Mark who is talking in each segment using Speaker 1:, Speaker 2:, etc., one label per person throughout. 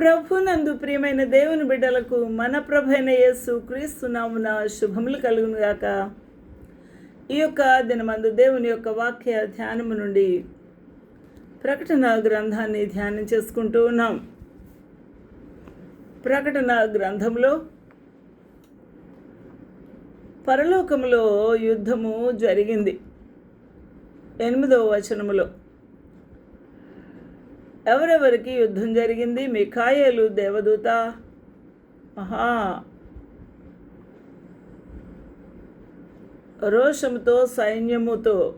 Speaker 1: ప్రభునందు ప్రియమైన దేవుని బిడ్డలకు మన ప్రభైన యేసు క్రీస్తునామున శుభములు కలుగునుగాక ఈ యొక్క దినమందు దేవుని యొక్క వాక్య ధ్యానము నుండి ప్రకటన గ్రంథాన్ని ధ్యానం చేసుకుంటూ ఉన్నాం. ప్రకటన గ్రంథంలో పరలోకములో యుద్ధము జరిగింది. ఎనిమిదవ వచనములో ఎవరెవరికి యుద్ధం జరిగింది? మిఖాయేలు దేవదూత. మహా. రోషముతో సైన్యముతో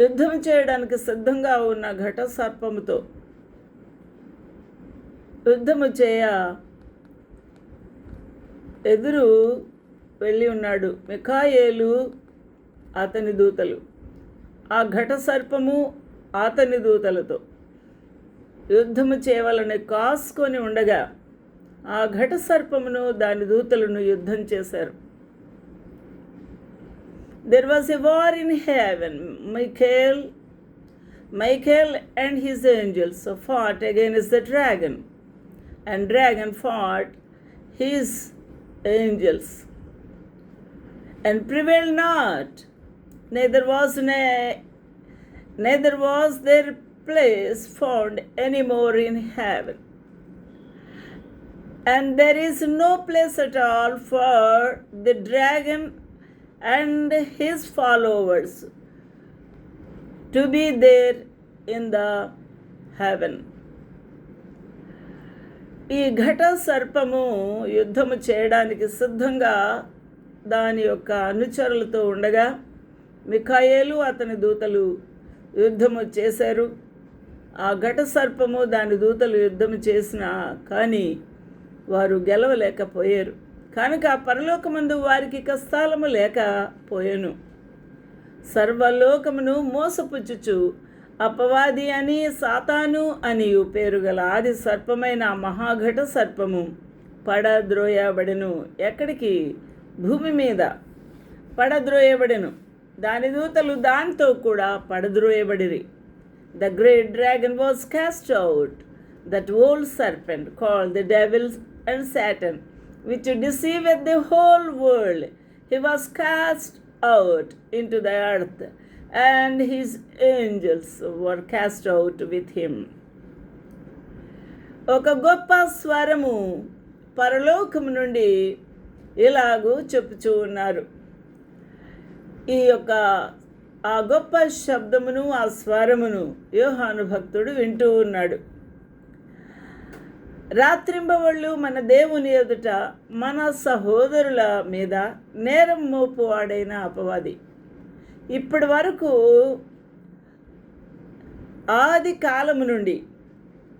Speaker 1: యుద్ధం చేయడానికి సిద్ధంగా ఉన్న ఘట సర్పముతో యుద్ధము చేయ ఎదురు వెళ్ళి ఉన్నాడు మిఖాయేలు అతని దూతలు. ఆ ఘట సర్పము అతని దూతలతో యుద్ధము చేయవలని కాసుకొని ఉండగా ఆ ఘట సర్పమును దాని దూతలను యుద్ధం చేశారు. There was a war in heaven Michael Michael and his angels fought against the dragon and dragon fought his angels and prevailed not Neither was నే neither was their place found any more in heaven. And there is no place at all for the dragon and his followers to be there in the heaven. ఈ ఘట సర్పము యుద్ధము చేయడానికి సిద్ధంగా దాని యొక్క అనుచరులతో ఉండగా మిఖాయేలు అతని దూతలు యుద్ధము చేశారు. ఆ ఘట సర్పము దాని దూతలు యుద్ధము చేసిన కానీ వారు గెలవలేకపోయారు. కనుక పరలోకమందు వారికి కష్టాలము లేకపోయాను సర్వలోకమును మోసపుచ్చుచు అపవాది అని సాతాను అని పేరు గల ఆది సర్పమైన మహాఘట సర్పము పడద్రోయబడెను. ఎక్కడికి? భూమి మీద పడద్రోయబడెను. దాని దూతలు దాంతో కూడా పడద్రోయబడిరి. The great dragon was cast out that old serpent call the devils and Satan which deceiveth the whole world he was cast out into the earth and his angels were cast out with him ఒక గొప్ప స్వరము పరలోకము నుండి ఇలాగూ చెప్పుచూ ఉన్నారు. ఈ యొక్క ఆ గొప్ప శబ్దమును ఆ స్వరమును యోహాను భక్తుడు వింటూ ఉన్నాడు. రాత్రింబవళ్ళు మన దేవుని ఎదుట మన సహోదరుల మీద నేరం మోపువాడైన అపవాది. ఇప్పటి వరకు ఆది కాలము నుండి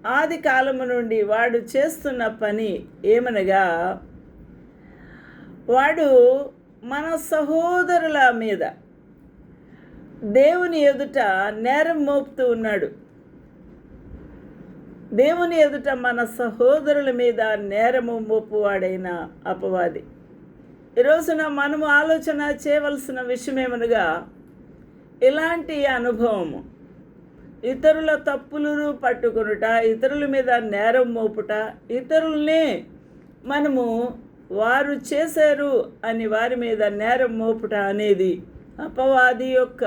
Speaker 1: ఆది కాలము నుండి వాడు చేస్తున్న పని ఏమనగా వాడు మన సహోదరుల మీద దేవుని ఎదుట నేరం మోపుతూ ఉన్నాడు. దేవుని ఎదుట మన సహోదరుల మీద నేరము మోపువాడైన అపవాది. ఈరోజున రోజున మనము ఆలోచన చేయవలసిన విషయమేమనగా ఇలాంటి అనుభవము ఇతరుల తప్పులను పట్టుకొనుట ఇతరుల మీద నేరం మోపుట ఇతరుల్ని మనము వారు చేశారు అని వారి మీద నేరం మోపుట అనేది అపవాది యొక్క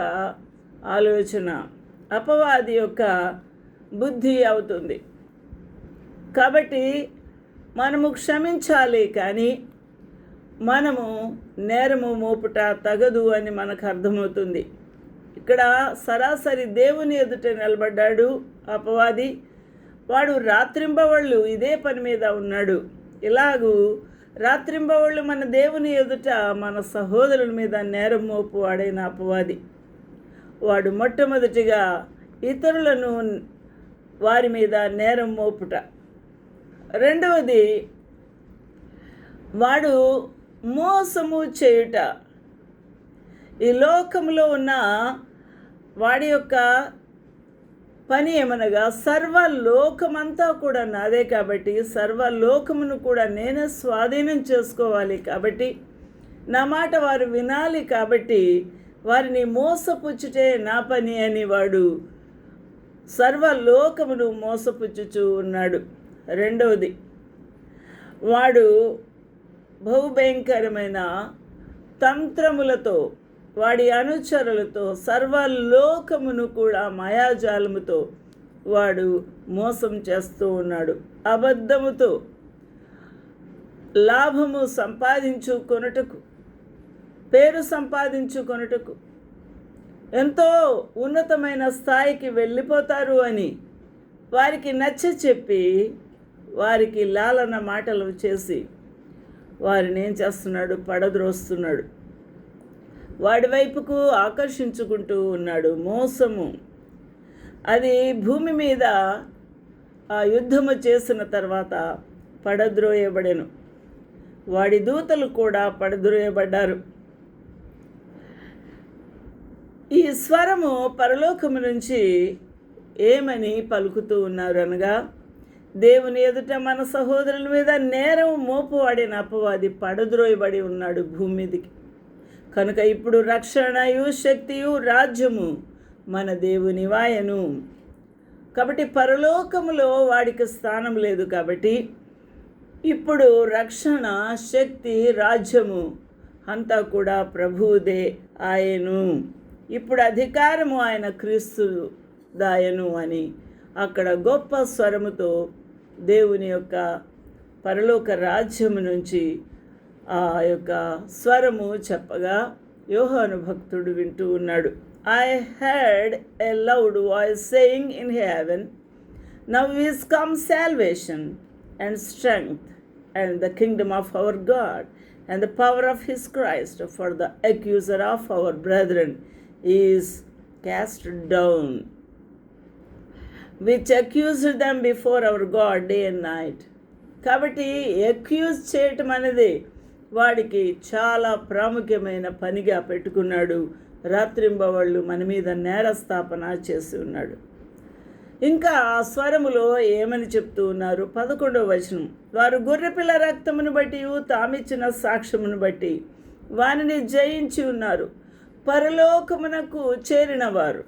Speaker 1: ఆలోచన. అపవాది యొక్క బుద్ధి అవుతుంది. కాబట్టి మనము క్షమించాలి కానీ మనము నేరము మోపుట తగదు అని మనకు అర్థమవుతుంది. ఇక్కడ సరాసరి దేవుని ఎదుట నిలబడ్డాడు అపవాది. వాడు రాత్రింబవళ్ళు ఇదే పని మీద ఉన్నాడు. ఇలాగూ రాత్రింబవళ్ళు మన దేవుని ఎదుట మన సహోదరుల మీద నేరం మోపు వాడైన అపవాది. వాడు మొట్టమొదటిగా ఇతరులను వారి మీద నేరం మోపుట. రెండవది వాడు మోసము చేయుట. ఈ లోకంలో ఉన్న వాడి యొక్క పని ఏమనగా సర్వలోకమంతా కూడా నాదే కాబట్టి సర్వలోకమును కూడా నేనే స్వాధీనం చేసుకోవాలి కాబట్టి నా మాట వారు వినాలి కాబట్టి వారిని మోసపుచ్చుటే నా పని అని వాడు సర్వలోకమును మోసపుచ్చుచూ ఉన్నాడు. రెండవది వాడు బహుభయంకరమైన తంత్రములతో వాడి అనుచరులతో సర్వలోకమును కూడా మాయాజాలముతో వాడు మోసం చేస్తూ ఉన్నాడు. అబద్ధముతో లాభము సంపాదించుకొనుటకు పేరు సంపాదించుకొనుటకు ఎంతో ఉన్నతమైన స్థాయికి వెళ్ళిపోతారు అని వారికి నచ్చ చెప్పి వారికి లాలన మాటలు చేసి వారిని ఏం చేస్తున్నాడు? పడద్రోస్తున్నాడు. వాడి వైపుకు ఆకర్షించుకుంటూ ఉన్నాడు మోసము. అది భూమి మీద ఆ యుద్ధము చేసిన తర్వాత పడద్రోయబడెను. వాడి దూతలు కూడా పడద్రోయబడ్డారు. ఈ స్వరము పరలోకము నుంచి ఏమని పలుకుతూ ఉన్నారు అనగా దేవుని ఎదుట మన సహోదరుల మీద నేరం మోపువాడిన అపవాది పడద్రోయబడి ఉన్నాడు భూమి మీదకి. కనుక ఇప్పుడు రక్షణయు శక్తియు రాజ్యము మన దేవుని వాయను. కాబట్టి పరలోకములో వాడికి స్థానం లేదు కాబట్టి ఇప్పుడు రక్షణ శక్తి రాజ్యము అంతా కూడా ప్రభువుదే ఆయను. ఇప్పుడు అధికారము ఆయన క్రీస్తు దాయను అని అక్కడ గొప్ప స్వరముతో దేవుని యొక్క పరలోక రాజ్యము నుంచి ఆ యొక్క స్వరము చెప్పగా యోహాను భక్తుడు వింటూ ఉన్నాడు. I had a loud voice saying in heaven now is come salvation and strength and the kingdom of our God and the power of his Christ for the accuser of our brethren is cast down which accused them before our God day and night కాబట్టి accuse చేయటం అనేది వాడికి చాలా ప్రాముఖ్యమైన పనిగా పెట్టుకున్నాడు. రాత్రింబవళ్ళు మన మీద నేరస్థాపన చేసి ఉన్నాడు. ఇంకా ఆ స్వరములో ఏమని చెప్తూ ఉన్నారు? పదకొండవ వచనం. వారు గొర్రెపిల్ల రక్తమును బట్టి తామిచ్చిన సాక్ష్యమును బట్టి వానిని జయించి ఉన్నారు. పరలోకమునకు చేరిన వారు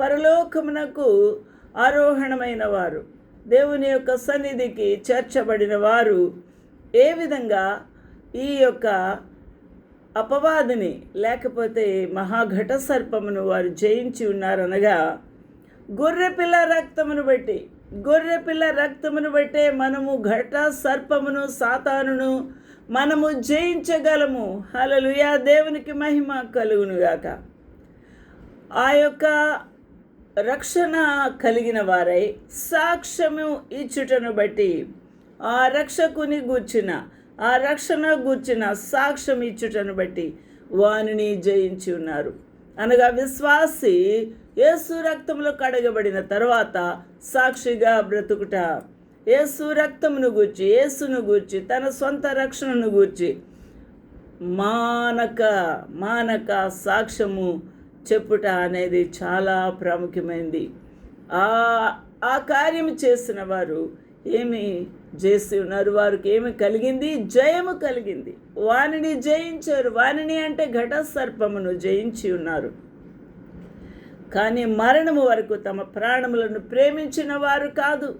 Speaker 1: పరలోకమునకు ఆరోహణమైన వారు దేవుని యొక్క సన్నిధికి చేర్చబడిన వారు ఏ విధంగా ఈ యొక్క అపవాదిని లేకపోతే మహాఘట సర్పమును వారు జయించి ఉన్నారనగా గొర్రెపిల్ల రక్తమును బట్టి గొర్రెపిల్ల రక్తమును బట్టే మనము ఘట సర్పమును సాతానును మనము జయించగలము. హలలుయా దేవునికి మహిమ కలుగునుగాక. ఆ యొక్క రక్షణ కలిగిన వారై సాక్ష్యము ఇచ్చుటను బట్టి ఆ రక్షకుని గూర్చిన ఆ రక్షణ గూర్చిన సాక్ష్యం ఇచ్చుటను బట్టి వానిని జయించి ఉన్నారు. అనగా విశ్వాసి యేసు రక్తంలో కడగబడిన తర్వాత సాక్షిగా బ్రతుకుట. యేసు రక్తమును గూర్చి యేసును గూర్చి తన సొంత రక్షణను గూర్చి మానక మానక సాక్ష్యము చెప్పుట అనేది చాలా ప్రాముఖ్యమైనది ఆ ఆ కార్యం చేసిన వారు ఏమి చేసి ఉన్నారు? వారికి ఏమి కలిగింది? జయము కలిగింది. వానిని జయించారు. వానిని అంటే ఘట సర్పమును జయించి ఉన్నారు. కానీ మరణము వరకు తమ ప్రాణములను ప్రేమించిన వారు కాదు.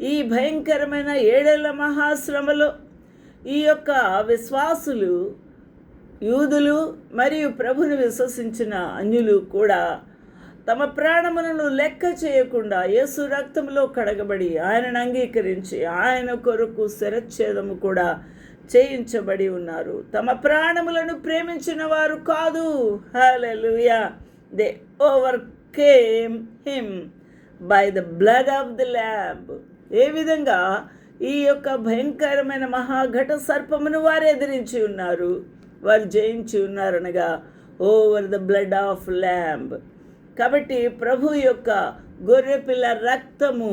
Speaker 1: ఈ భయంకరమైన ఏడేళ్ళ మహాశ్రమలో ఈ యొక్క విశ్వాసులు యూదులు మరియు ప్రభుని విశ్వసించిన అన్యులు కూడా తమ ప్రాణములను లెక్క చేయకుండా యేసు రక్తంలో కడగబడి ఆయనను అంగీకరించి ఆయన కొరకు శరచ్ఛేదము కూడా చేయించబడి ఉన్నారు. తమ ప్రాణములను ప్రేమించిన వారు కాదు. Hallelujah they overcame him by the blood of the lamb ఏ విధంగా ఈ యొక్క భయంకరమైన మహాఘట సర్పమును వారు ఎదిరించి ఉన్నారు. వారు జయించి ఉన్నారనగా over the blood of lamb కాబట్టి ప్రభు యొక్క గొర్రెపిల్ల రక్తము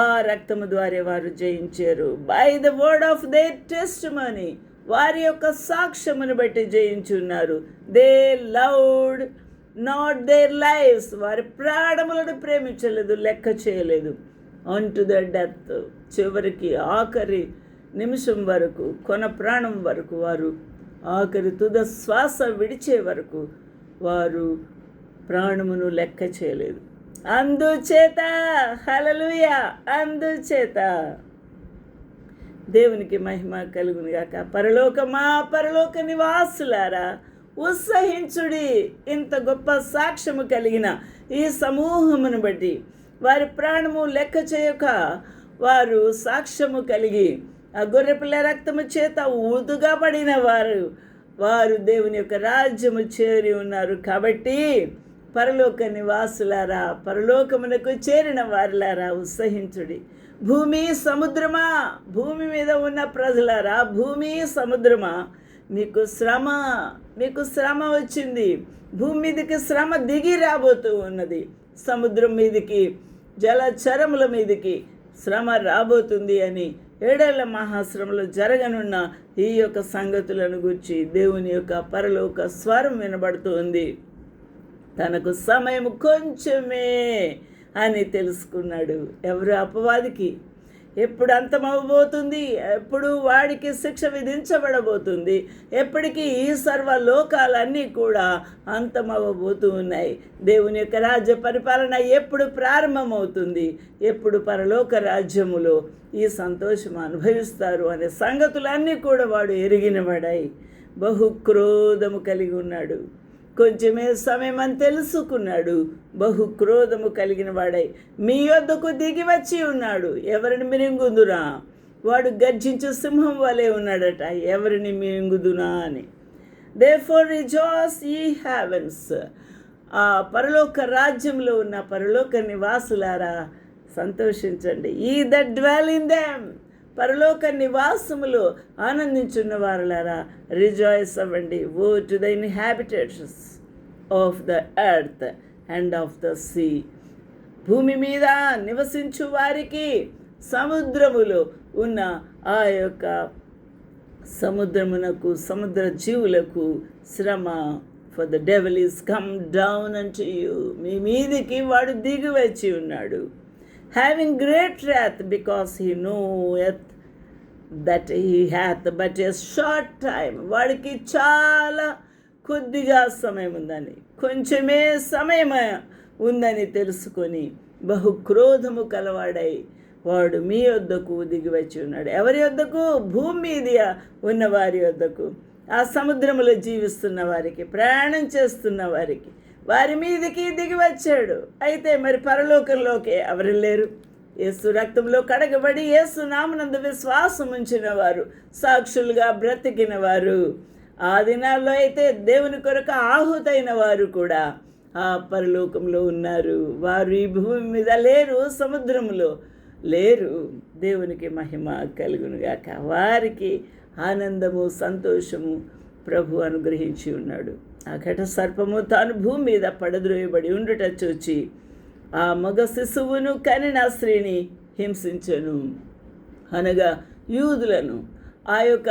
Speaker 1: ఆ రక్తము ద్వారా వారు జయించారు. By the word of their testimony వారి యొక్క సాక్ష్యమును బట్టి జయించున్నారు. They loved not their lives వారి ప్రాణములను ప్రేమించలేదు లెక్క చేయలేదు. ఆన్ టు ద డెత్ చివరికి ఆఖరి నిమిషం వరకు కొన ప్రాణం వరకు వారు ఆఖరి తుద శ్వాస విడిచే వరకు వారు ప్రాణమును లెక్క చేయలేదు. అందుచేత హలలుయ అందుచేత దేవునికి మహిమ కలుగునిగాక పరలోకమా పరలోక నివాసులారా ఉత్సహించుడి. ఇంత గొప్ప సాక్ష్యము కలిగిన ఈ సమూహమును బట్టి వారి ప్రాణము లెక్క చేయక వారు సాక్ష్యము కలిగి ఆ గొర్రెపిల్ల రక్తము చేత ఊదుగా పడిన వారు వారు దేవుని యొక్క రాజ్యము చేరి ఉన్నారు. కాబట్టి పరలోక నివాసులారా పరలోకమునకు చేరిన వారిలారా ఉత్సహించుడి. భూమి సముద్రమా? భూమి మీద ఉన్న ప్రజలారా భూమి సముద్రమా? మీకు శ్రమ మీకు శ్రమ వచ్చింది. భూమి మీదకి శ్రమ దిగి రాబోతూ ఉన్నది. సముద్రం మీదకి జలచరముల మీదకి శ్రమ రాబోతుంది అని ఏడేళ్ళ మహాశ్రమలో జరగనున్న ఈ యొక్క సంగతులను గురించి దేవుని యొక్క పరలోక స్వరం వినబడుతుంది. తనకు సమయం కొంచెమే అని తెలుసుకున్నాడు ఎవరు అపవాదికి? ఎప్పుడు అంతమవబోతుంది ఎప్పుడు వాడికి శిక్ష విధించబడబోతుంది? ఎప్పటికీ ఈ సర్వ లోకాలన్నీ కూడా అంతమవ్వబోతూ ఉన్నాయి. దేవుని యొక్క రాజ్య పరిపాలన ఎప్పుడు ప్రారంభమవుతుంది? ఎప్పుడు పరలోక రాజ్యములో ఈ సంతోషం అనుభవిస్తారు అనే సంగతులన్నీ కూడా వాడు ఎరిగినబడాయి బహు క్రోధము కలిగి ఉన్నాడు. కొంచెమే సమయం అని తెలుసుకున్నాడు. బహు క్రోధము కలిగిన వాడై మీ యొద్దకు దిగి వచ్చి ఉన్నాడు. ఎవరిని మిరింగుదురా వాడు గర్జించు సింహం వలె ఉన్నాడట. ఎవరిని మిరింగుదునా అని. దే ఫోర్ రిజాస్ ఈ హ్యావెన్స్ ఆ పరలోక రాజ్యంలో ఉన్న పరలోక నివాసులారా సంతోషించండి. ఈ ద డ్వెల్ ఇన్ దెమ్ పరలోక నివాసములు ఆనందించున్న వారులారా రిజాయిస్ అవ్వండి. Woe to the inhabitations of the earth and of the sea భూమి మీద నివసించు వారికి సముద్రములో ఉన్న ఆ యొక్క సముద్రమునకు సముద్ర జీవులకు శ్రమ. For the devil is come down unto you మీ మీదికి వాడు దిగి వచ్చి ఉన్నాడు. Having great wrath because he knoweth that he hath but a short time వాడికి చాలా కొద్దిగా సమయం ఉందని కొంచెమే సమయం ఉందని తెలుసుకొని బహు క్రోధము కలవాడై వాడు మీ వద్దకు దిగి వచ్చి ఉన్నాడు. ఎవరి వద్దకు భూమి మీద ఉన్న వారి వద్దకు ఆ సముద్రములో జీవిస్తున్న వారికి ప్రయాణం చేస్తున్న వారికి. వారి మీదకి దిగి వచ్చాడు. అయితే మరి పరలోకంలోకి ఎవరు లేరు? యేసు రక్తంలో కడగబడి యేసు నామనందు విశ్వాసం ఉంచిన వారు సాక్షులుగా బ్రతికిన వారు ఆ దినాల్లో అయితే దేవుని కొరకు ఆహుతైన వారు కూడా ఆ పరలోకంలో ఉన్నారు. వారు ఈ భూమి మీద లేరు సముద్రంలో లేరు. దేవునికి మహిమ కలుగునుగాక వారికి ఆనందము సంతోషము ప్రభు అనుగ్రహించి ఉన్నాడు. ఆ ఘట సర్పము తాను భూమి మీద పడద్రోయబడి ఉండుట చూచి ఆ మగ శిశువును కనిన స్త్రీని హింసించను. అనగా యూదులను ఆ యొక్క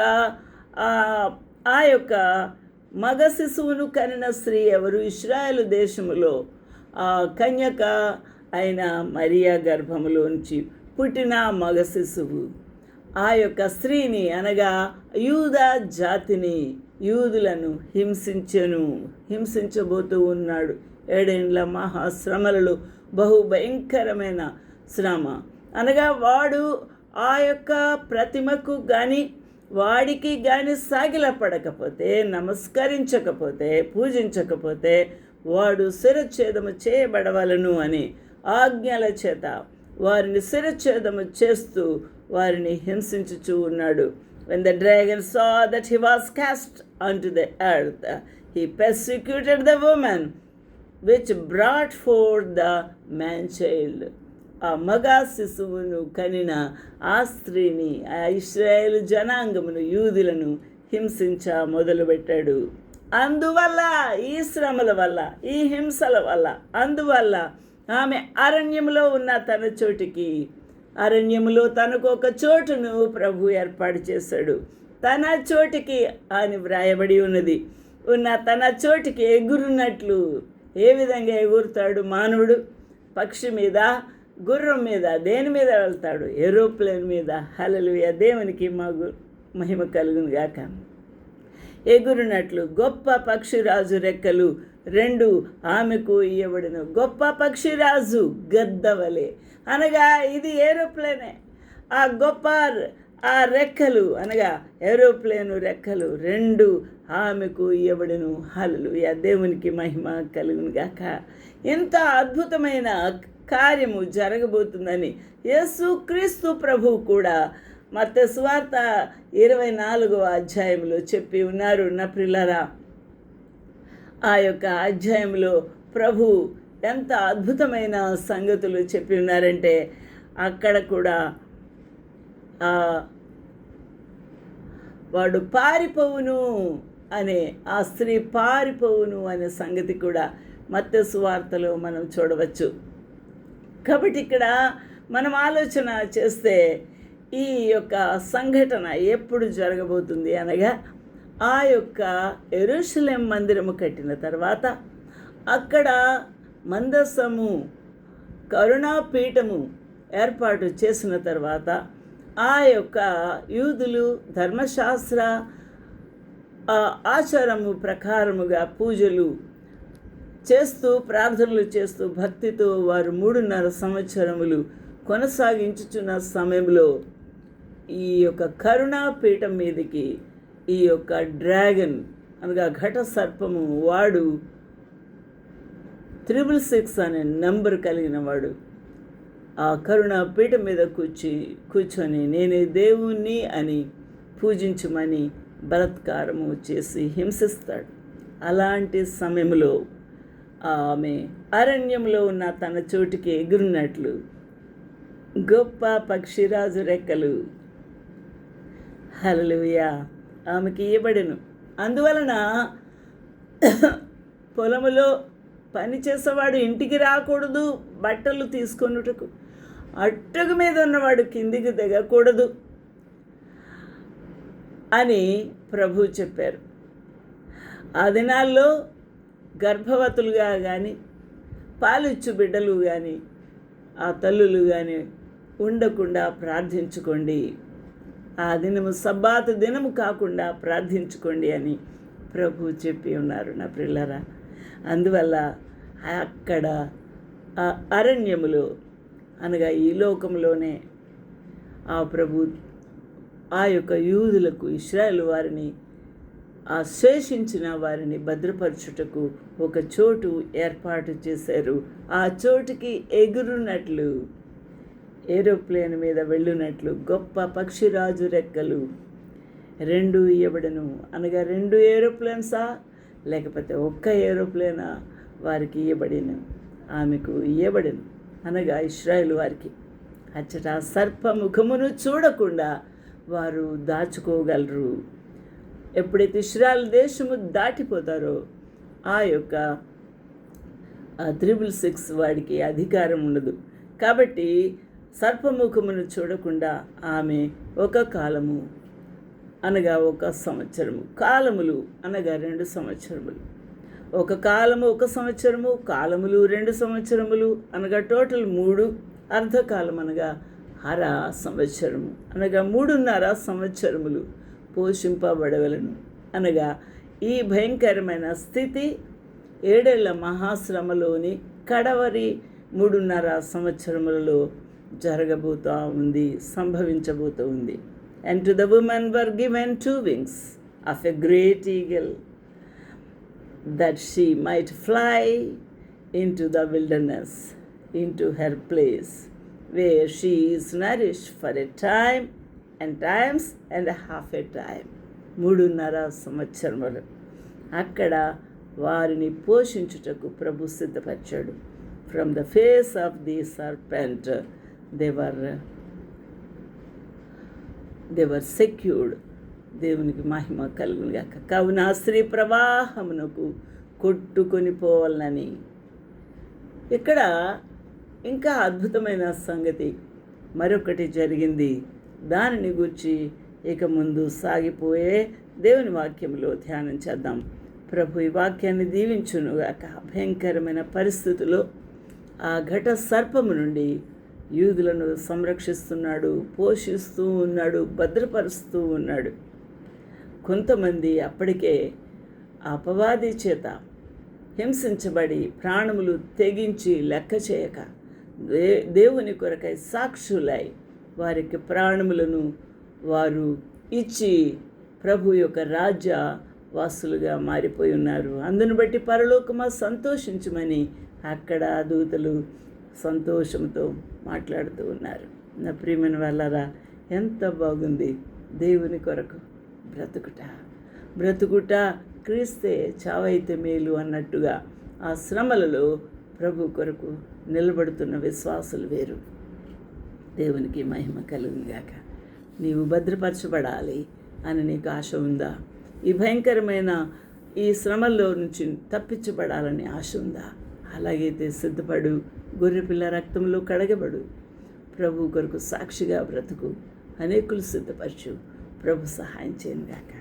Speaker 1: ఆ యొక్క మగ శిశువును కనిన స్త్రీ ఎవరు? ఇస్రాయల్ దేశములో ఆ కన్యక అయిన మరియా గర్భములోంచి పుట్టిన మగ శిశువు. ఆ యొక్క స్త్రీని అనగా యూద జాతిని యూదులను హింసించను హింసించబోతూ ఉన్నాడు. ఏడేండ్ల మహాశ్రమలలో బహు భయంకరమైన శ్రమ. అనగా వాడు ఆ యొక్క ప్రతిమకు కానీ వాడికి కానీ సాగిలపడకపోతే నమస్కరించకపోతే పూజించకపోతే వాడు శిరఛేదము చేయబడవలను అని ఆజ్ఞల చేత వారిని శిరఛేదము చేస్తూ వారిని హింసించుచూ ఉన్నాడు. When the dragon saw that he was cast onto the the he persecuted the the woman brought forth for the child. ఆ మగ శిశువును కనిన ఆ స్త్రీని ఆ ఇస్రాయేల్ జనాంగమును యూదులను హింసించ మొదలుపెట్టాడు అందువల్ల ఈ శ్రమల వల్ల ఈ హింసల వల్ల అందువల్ల ఆమె అరణ్యములో ఉన్న తన చోటికి అరణ్యములో తనకు ఒక చోటును ప్రభు ఏర్పాటు చేశాడు. తన చోటికి అని వ్రాయబడి ఉన్నది. ఉన్న తన చోటికి ఎగురున్నట్లు ఏ విధంగా ఎగురుతాడు మానవుడు? పక్షి మీద గుర్రం మీద దేని మీద వెళ్తాడు? ఏరోప్లేన్ మీద. హలలుయ దేవునికి మాకు మహిమ కలుగును గాక. ఎగురునట్లు గొప్ప పక్షిరాజు రెక్కలు రెండు ఆమెకు ఇవ్వబడిన గొప్ప పక్షిరాజు గద్దవలే. అనగా ఇది ఏరోప్లేనే. ఆ గొప్ప ఆ రెక్కలు అనగా ఏరోప్లేను రెక్కలు రెండు ఆమెకు ఇవ్వబడిను ఆ దేవునికి మహిమ కలుగును ఇంత అద్భుతమైన కార్యము జరగబోతుందని యేసుక్రీస్తు ప్రభు ప్రభువు కూడా మత స్వార్త ఇరవై నాలుగో అధ్యాయంలో చెప్పి ఉన్నారు. నా ప్రిల్లరా ఆ యొక్క అధ్యాయంలో ప్రభు ఎంత అద్భుతమైన సంగతులు చెప్పి ఉన్నారంటే అక్కడ కూడా వాడు పారిపోవును అనే ఆ స్త్రీ పారిపోవును అనే సంగతి కూడా మత్స్య సువార్తలో మనం చూడవచ్చు. కాబట్టి ఇక్కడ మనం ఆలోచన చేస్తే ఈ యొక్క సంఘటన ఎప్పుడు జరగబోతుంది అనగా ఆ యొక్క ఎరుషులెం మందిరము కట్టిన తర్వాత అక్కడ మందసము కరుణాపీఠము ఏర్పాటు చేసిన తర్వాత ఆ యొక్క యూదులు ధర్మశాస్త్ర ఆచారము ప్రకారముగా పూజలు చేస్తూ ప్రార్థనలు చేస్తూ భక్తితో వారు మూడున్నర సంవత్సరములు కొనసాగించుచున్న సమయంలో ఈ యొక్క కరుణాపీఠం మీదకి ఈ యొక్క డ్రాగన్ అనగా ఘట సర్పము వాడు త్రిబుల్ సిక్స్ అనే నెంబర్ కలిగిన వాడు. ఆ కరుణ పీఠ మీద కూర్చి కూర్చొని నేనే దేవుణ్ణి అని పూజించమని బలత్కారము చేసి హింసిస్తాడు. అలాంటి సమయంలో ఆమె అరణ్యంలో ఉన్న తన చోటికి ఎగురున్నట్లు గొప్ప పక్షిరాజు రెక్కలు హలలుయా ఆమెకి ఇవ్వబడను అందువలన పొలములో పని చేసేవాడు ఇంటికి రాకూడదు బట్టలు తీసుకొనుటకు. అట్టగు మీద ఉన్నవాడు కిందికి దిగకూడదు అని ప్రభు చెప్పారు. ఆ దినాల్లో గర్భవతులుగా కానీ పాలిచ్చు బిడ్డలు కానీ ఆ తల్లులు కానీ ఉండకుండా ప్రార్థించుకోండి. ఆ దినము సబ్బాతు దినము కాకుండా ప్రార్థించుకోండి అని ప్రభు చెప్పి ఉన్నారు నా పిల్లరా అందువల్ల అక్కడ అరణ్యములో అనగా ఈ లోకంలోనే ఆ ప్రభు ఆ యొక్క యూదులకు ఇస్రాయల్ వారిని ఆ శేషించిన వారిని భద్రపరచుటకు ఒక చోటు ఏర్పాటు చేశారు. ఆ చోటుకి ఎగురున్నట్లు ఏరోప్లేన్ మీద వెళ్ళునట్లు గొప్ప పక్షిరాజు రెక్కలు రెండు ఇవ్వడను అనగా రెండు ఏరోప్లేన్సా? లేకపోతే ఒక్క ఏరోప్లేనా వారికి ఇవ్వబడిన ఆమెకు ఇవ్వబడిను అనగా ఇస్రాయిల్ వారికి అచ్చట సర్పముఖమును చూడకుండా వారు దాచుకోగలరు. ఎప్పుడైతే ఇస్రాయల్ దేశము దాటిపోతారో ఆ యొక్క త్రిబుల్ సిక్స్ వాడికి అధికారం ఉండదు. కాబట్టి సర్పముఖమును చూడకుండా ఆమె ఒక కాలము అనగా ఒక సంవత్సరము. కాలములు అనగా రెండు సంవత్సరములు. ఒక కాలము ఒక సంవత్సరము కాలములు రెండు సంవత్సరములు అనగా టోటల్ మూడు. అర్ధకాలం అనగా అర సంవత్సరము. అనగా మూడున్నర సంవత్సరములు పోషింపబడవలను. అనగా ఈ భయంకరమైన స్థితి ఏడేళ్ళ మహాశ్రమలోని కడవరి మూడున్నర సంవత్సరములలో జరగబోతూ ఉంది సంభవించబోతూ ఉంది. and to the women were given two wings of a great eagle that she might fly into the wilderness into her place where she is nourish for a time and times and half a time మూడున్నర సంవత్సరములు అక్కడ వారిని పోషించుటకు ప్రభు సిద్ధపరిచాడు from the face of the serpent they were they were secured దేవునికి మహిమ కలుగునుగాక కావున స్త్రీ ప్రవాహమునకు కొట్టుకొని పోవాలని. ఇక్కడ ఇంకా అద్భుతమైన సంగతి మరొకటి జరిగింది. దానిని గురించి ఇక ముందు సాగిపోయే దేవుని వాక్యంలో ధ్యానం చేద్దాం. ప్రభు ఈ వాక్యాన్ని దీవించునుగాక భయంకరమైన పరిస్థితుల్లో ఆ ఘట సర్పము నుండి యూదులను సంరక్షిస్తున్నాడు పోషిస్తూ ఉన్నాడు భద్రపరుస్తూ ఉన్నాడు. కొంతమంది అప్పటికే అపవాది చేత హింసించబడి ప్రాణములు తెగించి లెక్క చేయక దే దేవుని కొరకై సాక్షులై వారికి ప్రాణములను వారు ఇచ్చి ప్రభు యొక్క రాజ్య వాసులుగా మారిపోయి ఉన్నారు. అందును బట్టి పరలోకమా సంతోషించమని అక్కడ దూతలు సంతోషంతో మాట్లాడుతూ ఉన్నారు. నా ప్రియమైన వాళ్ళరా ఎంత బాగుంది దేవుని కొరకు బ్రతుకుట. బ్రతుకుట క్రీస్తే చావైతే మేలు అన్నట్టుగా ఆ శ్రమలలో ప్రభు కొరకు నిలబడుతున్న విశ్వాసులు వేరు. దేవునికి మహిమ కలుగుగాక నీవు భద్రపరచబడాలి అని నీకు ఆశ ఉందా? ఈ భయంకరమైన ఈ శ్రమల్లో నుంచి తప్పించబడాలని ఆశ ఉందా? అలాగైతే సిద్ధపడు. గొర్రెపిల్ల రక్తంలో కడగబడు. ప్రభు కొరకు సాక్షిగా బ్రతుకు. అనేకులు సిద్ధపరచు. ప్రభు సహాయం చేయను గాక